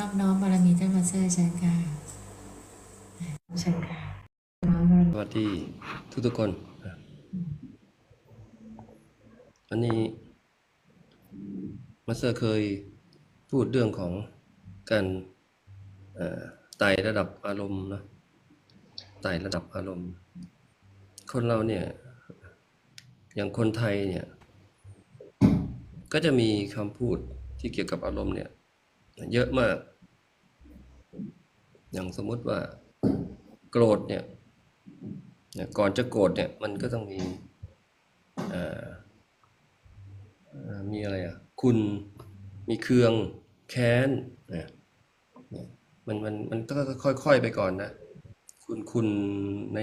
นอบน้อมบารมีท่านมาเซอร์เชิญค่ะเชิญค่ะน้อมบารมีสวัสดีทุกทุกๆคนวันนี้มาสเตอร์เคยพูดเรื่องของการเอ่อไต่ระดับอารมณ์นะไต่ระดับอารมณ์ คนเราเนี่ย อย่างคนไทยเนี่ย ก็จะมีคำพูดที่เกี่ยวกับอารมณ์เนี่ย เยอะมาก อย่างสมมุติว่าโกรธเนี่ยก่อนจะโกรธเนี่ยมันก็ต้องมีมีอะไรอะคุณมีเคืองแค้นเนี่ยมันมันมันก็ค่อยๆไปก่อนนะ คุณคุณใน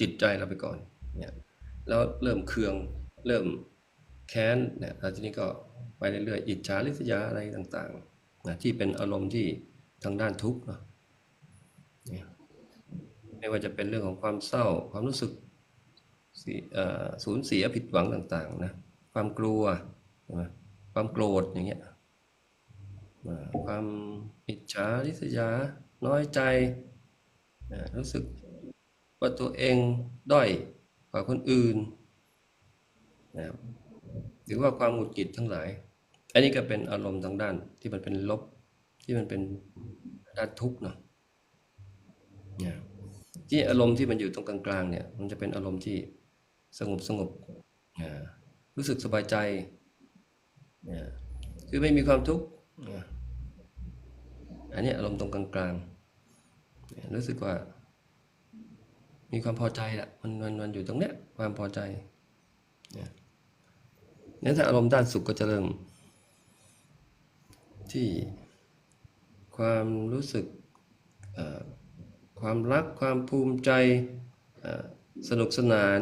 จิตใจเราไปก่อนเนี่ยแล้วเริ่มเคืองเริ่มแค้นเนี่ยแล้วทีนี้ก็ไปเรื่อยๆอิจฉาริษยาอะไรต่างๆนะที่เป็นอารมณ์ที่ทางด้านทุกข์เนาะ ไม่ว่าจะเป็นเรื่องของความเศร้า ความรู้สึกสูญเสียผิดหวังต่างๆนะความกลัวความโกรธอย่างเงี้ยความอิจฉาริษยา น้อยใจ รู้สึกว่าตัวเองด้อยกว่าคนอื่นนะครับหรือว่าความหงุดหงิดทั้งหลาย อันนี้ก็เป็นอารมณ์ทางด้านที่มันเป็นลบที่มันเป็นด้านทุกข์เนาะเนี่ย ที่อารมณ์ที่มันอยู่ตรงกลางๆเนี่ย มันจะเป็นอารมณ์ที่สงบสงบรู้สึกสบายใจเนี่ยคือไม่มีความทุกข์อันนี้อารมณ์ตรงกลางๆรู้สึกว่า มีความพอใจละมันมันมันอยู่ตรงเนี้ยความพอใจเนี่ยเนี่ยถ้าอารมณ์ด้านสุขก็จะเริ่มที่ความรู้สึกเอ่อ ความรักความภูมิใจสนุกสนาน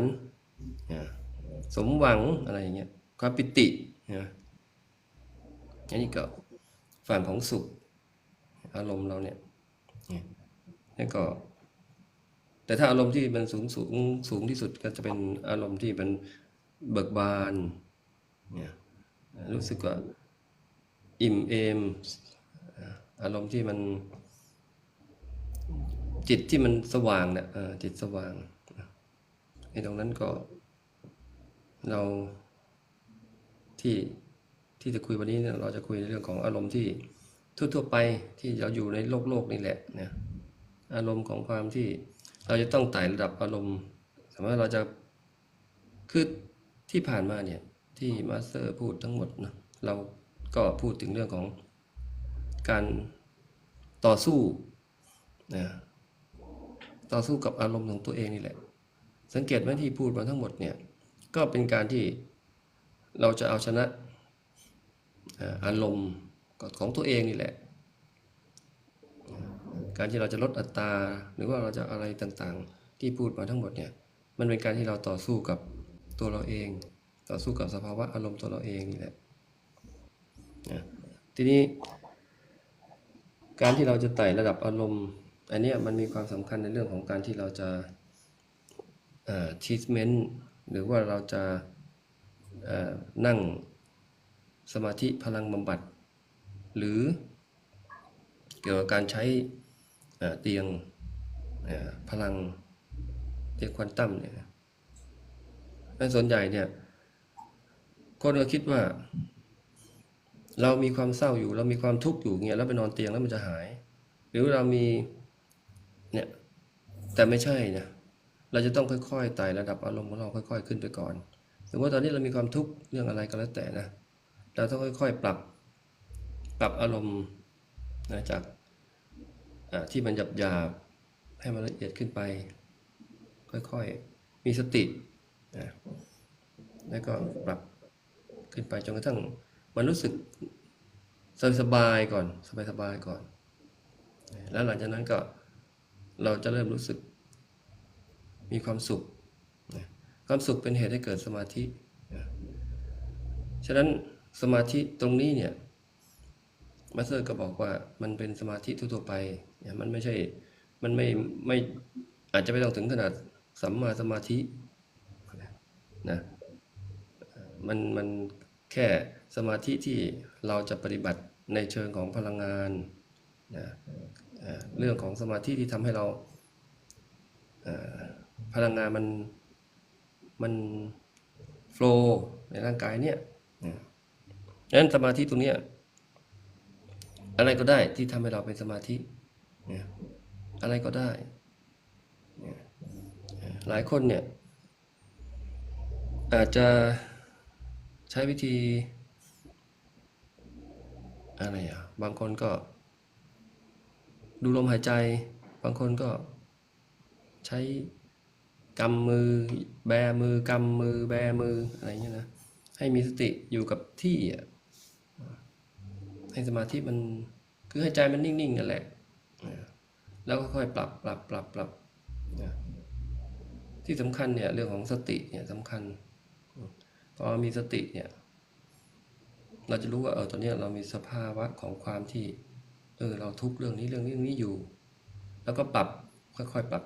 สมหวังอะไรอย่างเงี้ยความปิตินะอันนี้ก็ฝั่งของสุข อารมณ์เราเนี่ยเนี่ยแล้วก็ แต่ถ้าอารมณ์ที่มันสูงสูงสูงที่สุดก็จะเป็นอารมณ์ที่เป็นเบิกบานเนี่ยรู้สึกว่าอิ่มเอม อารมณ์ที่มัน จิตที่มันสว่างเนี่ยจิตสว่างในตรงนั้นก็ เราที่ที่จะคุยวันนี้เนี่ยเราจะคุยในเรื่องของอารมณ์ที่ทั่วๆไปที่เราอยู่ในโลกโลกนี่แหละเนี่ยอารมณ์ของความที่เราจะต้องไต่ระดับอารมณ์สมมติเราจะคือที่ผ่านมาเนี่ยที่มาสเตอร์พูดทั้งหมดนะเราก็พูดถึงเรื่องของการต่อสู้นะ ต่อสู้กับอารมณ์ของตัวเองนี่แหละ สังเกตไหมที่พูดมาทั้งหมดเนี่ยก็เป็นการที่เราจะเอาชนะอารมณ์ของตัวเองนี่แหละ การที่เราจะลดอัตราหรือว่าเราจะอะไรต่างๆ ที่พูดมาทั้งหมดเนี่ยมันเป็นการที่เราต่อสู้กับตัวเราเอง ต่อสู้กับสภาวะอารมณ์ตัวเราเองนี่แหละทีนี้การที่เราจะไต่ระดับอารมณ์ อันนี้มันมีความสำคัญในเรื่องของการที่เราจะเอ่อ treatment หรือว่าเราจะนั่งสมาธิพลังบำบัด หรือเกี่ยวกับการใช้เตียงพลังเตียงควอนตัมเนี่ยในส่วนใหญ่เนี่ยคนก็คิดว่า เรามีความเศร้าอยู่ เรามีความทุกข์อยู่เงี้ยแล้วไปนอนเตียงแล้วมันจะหาย หรือเรามี เนี่ย แต่ไม่ใช่นะเราจะต้องค่อยๆไต่ระดับอารมณ์ของเราค่อย ๆ ขึ้นไปก่อนสมมติว่าตอนนี้เรามีความทุกข์เรื่องอะไรก็แล้วแต่นะเราต้องค่อย ๆ ปรับปรับอารมณ์นะจากที่มันหยาบๆให้มันละเอียดขึ้นไป ค่อยๆ มีสตินะแล้วก็ปรับขึ้นไปจนกระทั่งมันรู้สึกสบายๆก่อนสบายๆก่อน แล้วหลังจากนั้นก็ เราจะเริ่มรู้สึก มีความสุข ความสุขเป็นเหตุให้เกิดสมาธิ ฉะนั้นสมาธิตรงนี้เนี่ยมาสเตอร์ก็บอกว่ามันเป็นสมาธิทั่วไปเนี่ยมันไม่ใช่ มันไม่ไม่อาจจะไม่ต้องถึงขนาดสัมมาสมาธินะมันมันแค่สมาธิที่เราจะปฏิบัติในเชิงของพลังงานนะ เรื่องของสมาธิที่ทำให้เราพลังงานมันมันโฟล์ในร่างกายเนี่ยนะดังนั้นสมาธิตรงเนี้ยอะไรก็ได้ที่ทำให้เราเป็นสมาธิอะไรก็ได้ หลายคนเนี่ยอาจจะใช้วิธีอะไรอะ บางคนก็ ดูลมหายใจ บางคนก็ใช้กำมือ แบมือกำมือ แบมืออะไรเงี้ยนะ ให้มีสติอยู่กับที่อะให้สมาธิมันคือให้ใจมันนิ่งๆนั่นแหละ แล้วก็ค่อยปรับปรับปรับปรับที่สำคัญเนี่ยเรื่องของสติเนี่ยสำคัญพอมีสติเนี่ย เราจะรู้ว่าเออตอนเนี้ยเรามีสภาวะของความที่ เออเราทุกเรื่องนี้เรื่องนี้เรื่องนี้อยู่ แล้วก็ปรับค่อยๆปรับ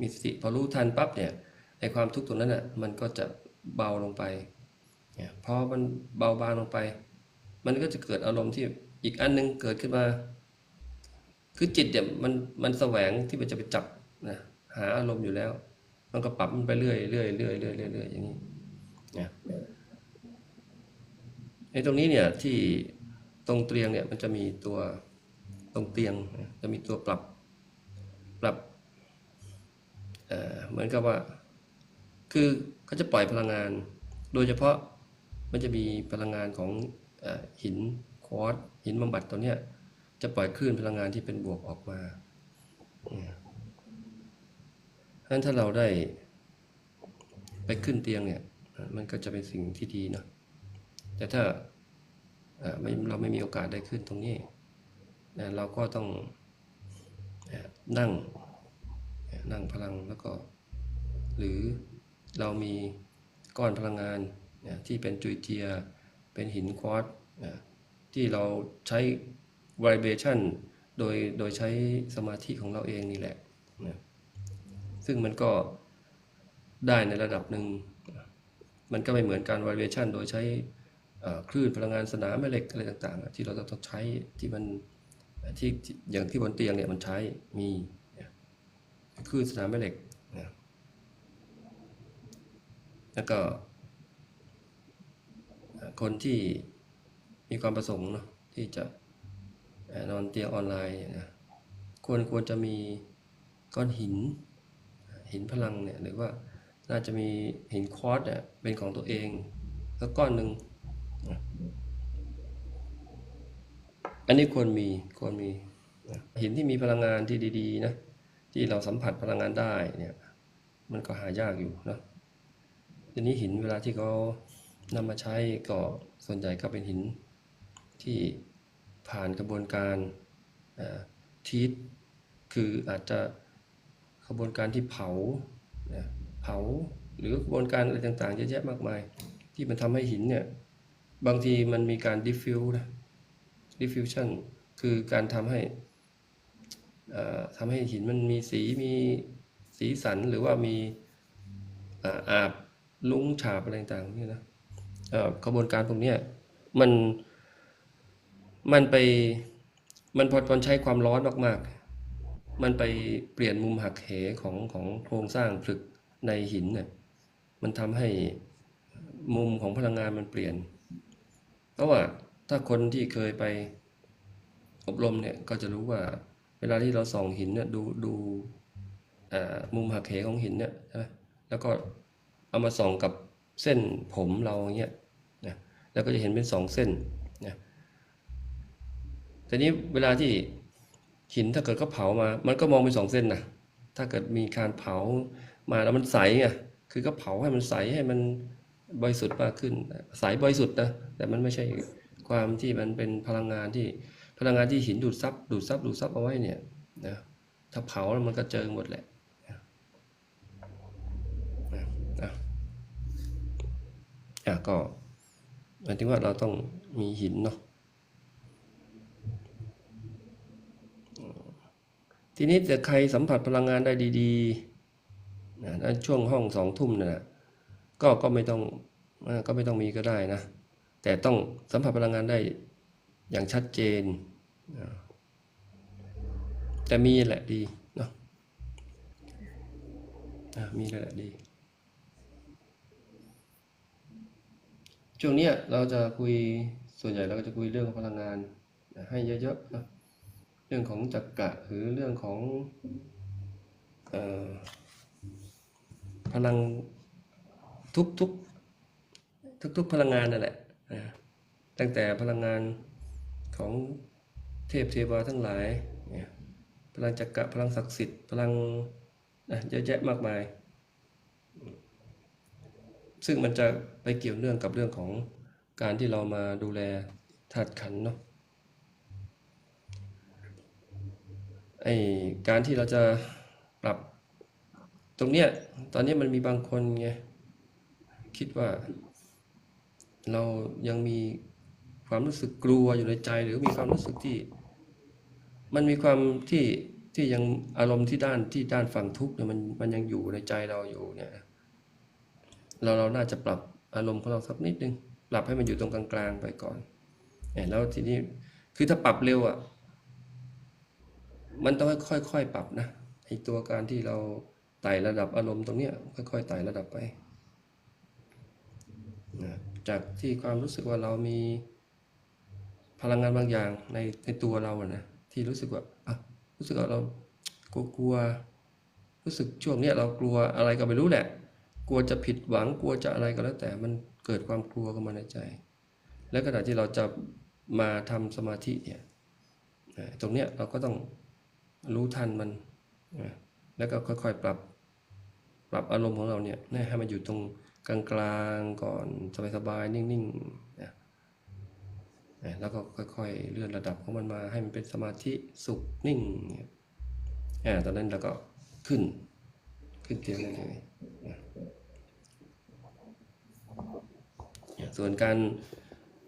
มีสติพอรู้ทันปั๊บเนี่ยไอความทุกข์ตรงนั้นอะมันก็จะเบาลงไปเนี่ยพอมันเบาบางลงไป มันก็จะเกิดอารมณ์ที่อีกอันหนึงเกิดขึ้นมา คือจิตเนี่ยมันมันแสวงที่มันจะไปจับนะหาอารมณ์อยู่แล้ว มันก็ปรับมันไปเรื่อยเรื่อยเรื่อยเรื่อยเรื่อยเรื่อยอย่างนี้เนี่ยในตรงนี้เนี่ยที่ตรงเตียงเนี่ยมันจะมีตัว ตรงเตียงจะมีตัวปรับปรับเเหมือนกับว่า คือเขาจะปล่อยพลังงาน โดยเฉพาะมันจะมีพลังงานของอหินควอตซ์หินบำบัดตัวเนี้ยจะปล่อยคลื่นพลังงานที่เป็นบวกออกมาเนี่ยเพราะฉะนั้นถ้าเราได้ไปขึ้นเตียงเนี่ย มันก็จะเป็นสิ่งที่ดีเนาะแต่ถ้าเราไม่มีโอกาสได้ขึ้นตรงนี้ นะเราก็ต้องนั่งนั่งพลังแล้วก็ หรือเรามีก้อนพลังงานนี่ยที่เป็นจุยเจีย เป็นหินควอตนะที่เราใช้ vibration โดยโดยใช้สมาธิของเราเองนี่แหละนะซึ่งมันก็ได้ในระดับหนึ่ง มันก็ไม่เหมือนการ vibration โดยใช้คลื่นพลังงานสนามแม่เหล็กอะไรต่างๆ ที่เราต้องใช้ที่มัน ที่อย่างที่บนเตียงเนี่ยมันใช้มีคลื่นสนามแม่เหล็กนะแล้วก็ คนที่มีความประสงค์เนาะที่จะนอนเตียงออนไลน์นะควรควรจะมีก้อนหิน หินพลังเนี่ยหรือว่าน่าจะมีหินควอตเนี่ยเป็นของตัวเองสักก้อนหนึ่งนะ อันนี้ควรมีควรมีหินที่มีพลังงานที่ดีๆนะที่เราสัมผัสพลังงานได้เนี่ยมันก็หายากอยู่เนะทีนี้หินเวลาที่เขานำมาใช้ก็ส่วนใหญ่ก็เป็นหินที่ผ่านกระบวนการทีทคืออาจจะขบวนการที่เผาเผาหรือกระบวนการอะไรต่างๆเยอะแยะมากมาย ที่มันทำให้หินเนี่ยบางทีมันมีการ diffuse นะ diffusion คือการทำให้ทำให้หินมันมีสีมีสีสันหรือว่ามีอาบลุ้งฉาบอะไรต่างๆนี่นะกระบวนการพวกนี้มันมันไปมันพอมันใช้ความร้อนมากๆ มันไปเปลี่ยนมุมหักเหของของโครงสร้างผลึกในหินเนี่ยมันทำให้มุมของพลังงานมันเปลี่ยนเพราะว่า ถ้าคนที่เคยไปอบรมเนี่ยก็จะรู้ว่า เวลาที่เราส่องหินเนี่ยดูดูมุมหักเหของหินเนี่ยใช่ไหมแล้วก็เอามาส่องกับเส้นผมเราอย่างเงี้ยนะแล้วก็จะเห็นเป็นสองเส้นนะแต่นี้เวลาที่หินถ้าเกิดเขาเผามา มันก็มองเป็นสองเส้นนะถ้าเกิดมีการเผามาแล้วมันใสไงคือก็เผาให้มันใสให้มันบริสุทธิ์มากขึ้น ใสบริสุทธิ์นะแต่มันไม่ใช่ ความที่มันเป็นพลังงานที่พลังงานที่หินดูดซับดูดซับดูดซับเอาไว้เนี่ยนะถ้าเผาแล้วมันก็เจอหมดแหละอะก็หมายถึงว่าเราต้องมีหินเนาะทีนี้แต่ใครสัมผัสพลังงานได้ดีๆนะช่วงห้องสองทุ่มนะก็ก็ไม่ต้องก็ไม่ต้องมีก็ได้นะ แต่ต้องสัมผัสพลังงานได้อย่างชัดเจน แต่มีแหละดีเนาะมีแหละดี ช่วงนี้เราจะคุยส่วนใหญ่เราก็จะคุยเรื่องพลังงานให้เยอะๆนะเรื่องของจักระหรือเรื่องของออพลังทุกทุกทุกๆพลังงานนั่นแหละ ตั้งแต่พลังงานของเทพเทวาทั้งหลาย พลังจักระพลังศักดิ์สิทธิ์ พลังนะเยอะแยะมากมาย ซึ่งมันจะไปเกี่ยวเนื่องกับเรื่องของการที่เรามาดูแลธาตุขันเนาะไอการที่เราจะปรับตรงเนี้ยตอนนี้มันมีบางคนไงคิดว่า เรายังมีความรู้สึกกลัวอยู่ในใจ หรือมีความรู้สึกที่ มันมีความที่ที่ยังอารมณ์ที่ด้านที่ด้านฝั่งทุกข์เนี่ยมันมันยังอยู่ในใจเราอยู่เนี่ยเราเราน่าจะปรับอารมณ์ของเราสักนิดนึงปรับให้มันอยู่ตรงกลางๆไปก่อนเนี่ยแล้วทีนี้คือถ้าปรับเร็วอะมันต้องค่อยๆปรับนะไอตัวการที่เราไต่ระดับอารมณ์ตรงเนี้ยค่อยๆไต่ระดับไปนะ จากที่ความรู้สึกว่าเรามีพลังงานบางอย่างในในตัวเราอะนะที่รู้สึกว่าอะรู้สึกว่าเรากลัวๆรู้สึกช่วงเนี้ยเรากลัวอะไรก็ไม่รู้แหละ กลัวจะผิดหวังกลัวจะอะไรก็แล้วแต่มันเกิดความกลัวเข้ามาในใจ และขณะที่เราจะมาทำสมาธิเนี่ยตรงเนี้ยเราก็ต้องรู้ทันมัน แล้วก็ค่อยๆปรับ ปรับอารมณ์ของเราเนี่ยให้มันอยู่ตรง กลางๆก่อนสบายๆนิ่งๆนะแล้วก็ค่อยๆเลื่อนระดับของมันมาให้มันเป็นสมาธิสุขนิ่งเนี่ยอ่าตอนนั้นเราก็ขึ้น ขึ้นเตียงได้เลยส่วนการ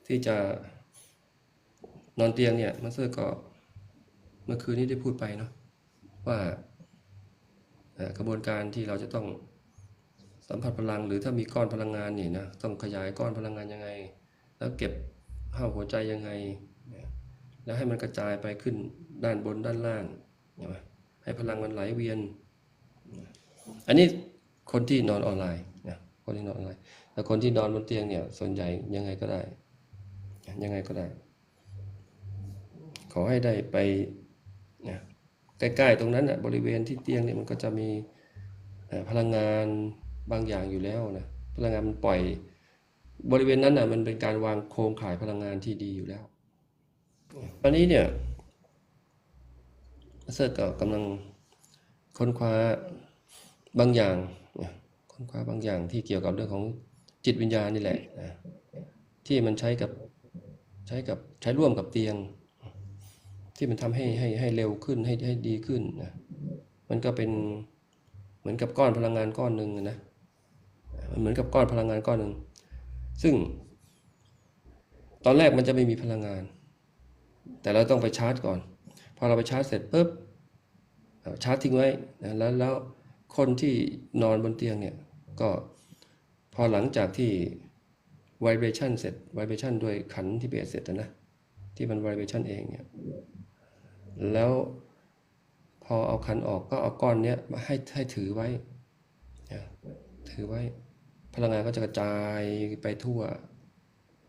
ที่จะนอนเตียงเนี่ยมาสเตอร์ก็เมื่อคืนนี้ได้พูดไปเนาะว่ากระบวนการที่เราจะต้อง สัมผัสพลังหรือถ้ามีก้อนพลังงานนี่นะต้องขยายก้อนพลังงานยังไง แล้วเก็บเข้าหัวใจยังไง แล้วให้มันกระจายไปขึ้นด้านบนด้านล่างเห็นไหมให้พลังมันไหลเวียน อันนี้คนที่นอนออนไลน์นะคนที่นอนออนไลน์แต่คนที่นอนบนเตียงเนี่ย ส่วนใหญ่ยังไงก็ได้ ยังไงก็ได้ ขอให้ได้ไปนะใกล้ๆตรงนั้นน่ะบริเวณที่เตียงเนี่ยมันก็จะมีพลังงาน บางอย่างอยู่แล้วนะพลังงานมันปล่อย บริเวณนั้นน่ะ มันเป็นการวางโครงข่ายพลังงานที่ดีอยู่แล้ว ตอนนี้เนี่ยเซิร์ก็กำลังค้นคว้าบางอย่างค้นคว้าบางอย่างที่เกี่ยวกับเรื่องของจิตวิญญาณนี่แหละนะที่มันใช้กับใช้กับใช้ร่วมกับเตียง ที่มันทำให้ให้ให้เร็วขึ้นให้ให้ดีขึ้นนะมันก็เป็นเหมือนกับก้อนพลังงานก้อนหนึ่งนะ มันเหมือนกับก้อนพลังงานก้อนหนึ่ง ซึ่ง ตอนแรกมันจะไม่มีพลังงาน แต่เราต้องไปชาร์จก่อน พอเราไปชาร์จเสร็จปุ๊บชาร์จทิ้งไว้นะแล้วแล้วคนที่นอนบนเตียงเนี่ย ก็พอหลังจากที่ vibration เสร็จ vibration ด้วยขันที่เบสเสร็จนะ ที่มัน vibration เองเนี่ย แล้วพอเอาขันออกก็เอาก้อนเนี้ยมาให้ให้ถือไว้ ถือไว้ พลังงานก็จะกระจายไปทั่ว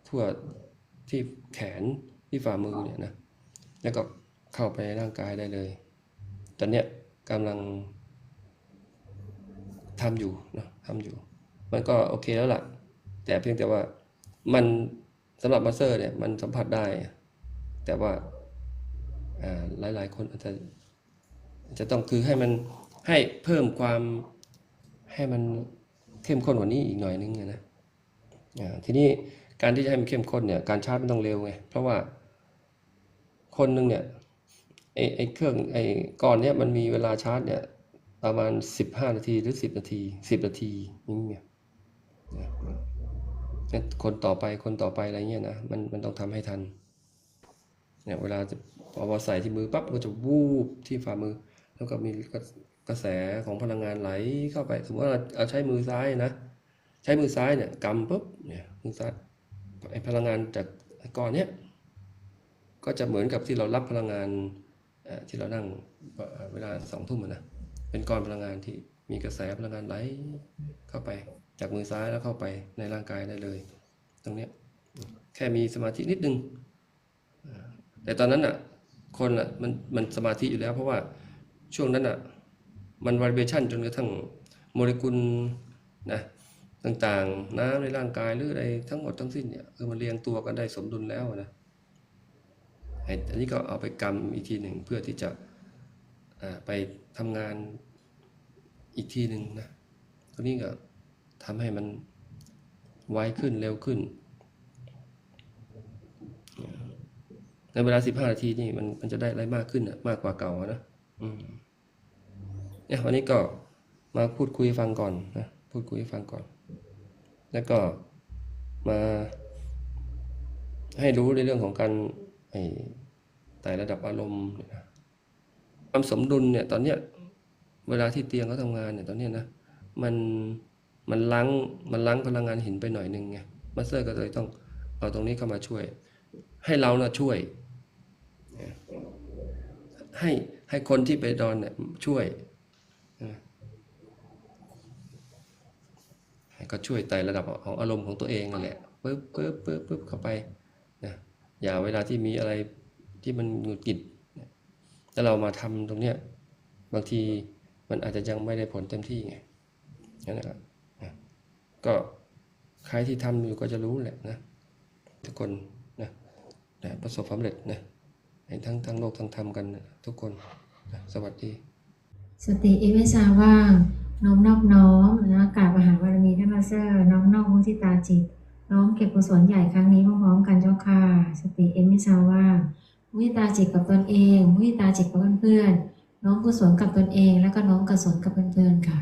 ทั่วที่แขนที่ฝ่ามือเนี่ยนะแล้วก็เข้าไปในร่างกายได้เลยตอนเนี้ยกำลังทำอยู่นะทำอยู่ มันก็โอเคแล้วล่ะ แต่เพียงแต่ว่ามันสำหรับมาสเตอร์เนี่ยมันสัมผัสได้ แต่ว่าอ่ายหลายคนอาจจะจะต้องคือให้มันให้เพิ่มความให้มัน เข้มข้นกว่านี้อีกหน่อยนึงนะทีนี้การที่จะให้มันเข้มข้นเนี่ยการชาร์จมันต้องเร็วไงเพราะว่าคนหนึ่งเนี่ยไอไอเครื่องไอก่อนเนี่ยมันมีเวลาชาร์จเนี่ยประมาณสิบห้านาทีหรือสิบนาทีสิบนาทีอย่างเงี้ยงั้นคนต่อไปคนต่อไปอะไรเงี้ยนะมันมันต้องทำให้ทันเนี่ยเวลาจะพอใส่ที่มือปั๊บก็จะวูบที่ฝ่ามือ แล้วก็มีกระ กระแสของพลังงานไหลเข้าไป สมมติว่าเราใช้มือซ้ายนะ ใช้มือซ้ายเนี่ยกำปุ๊บเนี่ยมือซ้ายไอพลังงานจากก้อนเนี้ยก็จะเหมือนกับที่เรารับพลังงานที่เรานั่งเวลาสองทุ่มอะนะเป็นก้อนพลังงานที่มีกระแสพลังงานไหลเข้าไป จากมือซ้ายแล้วเข้าไปในร่างกายได้เลย ตรงเนี้ยแค่มีสมาธินิดนึงแต่ตอนนั้นอะคนอะมันมันสมาธิอยู่แล้ว เพราะว่าช่วงนั้นอะ มันว i เบชันจนกระทั่งโมเลกุลนะต่างๆ น้ำในร่างกายหรืออะไรทั้งหมดทั้งสิ้นเนี่ยเออมันเรียงตัวกันได้สมดุลแล้วนะไอ้อันนี้ก็เอาไปกำอีกทีหนึ่งเพื่อที่จะไปทำงานอีกทีหนึ่งนะตรงนี้ก็ทำให้มันไวขึ้นเร็วขึ้น ในเวลา 15 นาทีนี่มันมันจะได้อะไรมากขึ้นอะมากกว่าเก่านะอืม เนี่ยวันนี้ก็มาพูดคุยฟังก่อนนะพูดคุยฟังก่อน แล้วก็มาให้รู้ในเรื่องของการไอ้ไต่ระดับอารมณ์นะความสมดุลเนี่ยตอนเนี้ยเวลาที่เตียงเขาทำงานเนี่ยตอนเนี้ยนะมันมันล้างมันล้างพลังงานหินไปหน่อยหนึ่งไงมาสเตอร์ก็เลยต้องเอาตรงนี้เข้ามาช่วย ให้เรานะช่วย ให้ให้คนที่ไปดอนเนี่ยช่วยนะให้ ก็ช่วยไต่ระดับของอารมณ์ของตัวเองนั่นแหละปึ๊บปึ๊บปึ๊บปึ๊บเข้าไปนะอย่าเวลาที่มีอะไรที่มันหงุดหงิดแล้วเรามาทำตรงเนี้ยบางทีมันอาจจะยังไม่ได้ผลเต็มที่ไงนั่นแหละนะก็ใครที่ทำอยู่ก็จะรู้แหละนะทุกคนนะนะประสบความสำเร็จนะทั้งทั้งโลกทั้งธรรมกันนะทุกคนนะสวัสดี สติเอเวชาว่าง น้อมนอบน้อมนะกราบมหาบารมีท่านมาเซอร์น้อมนอบมุทิตาจิต น้อมเก็บกุศลใหญ่ครั้งนี้พร้อมๆกันเจ้าค่ะ สติเอเมซาว่ามุทิตาจิตกับตนเองมุทิตาจิตกับเพื่อนๆน้อมกุศลกับตนเอง แล้วก็น้อมกุศลกับเพื่อนๆค่ะ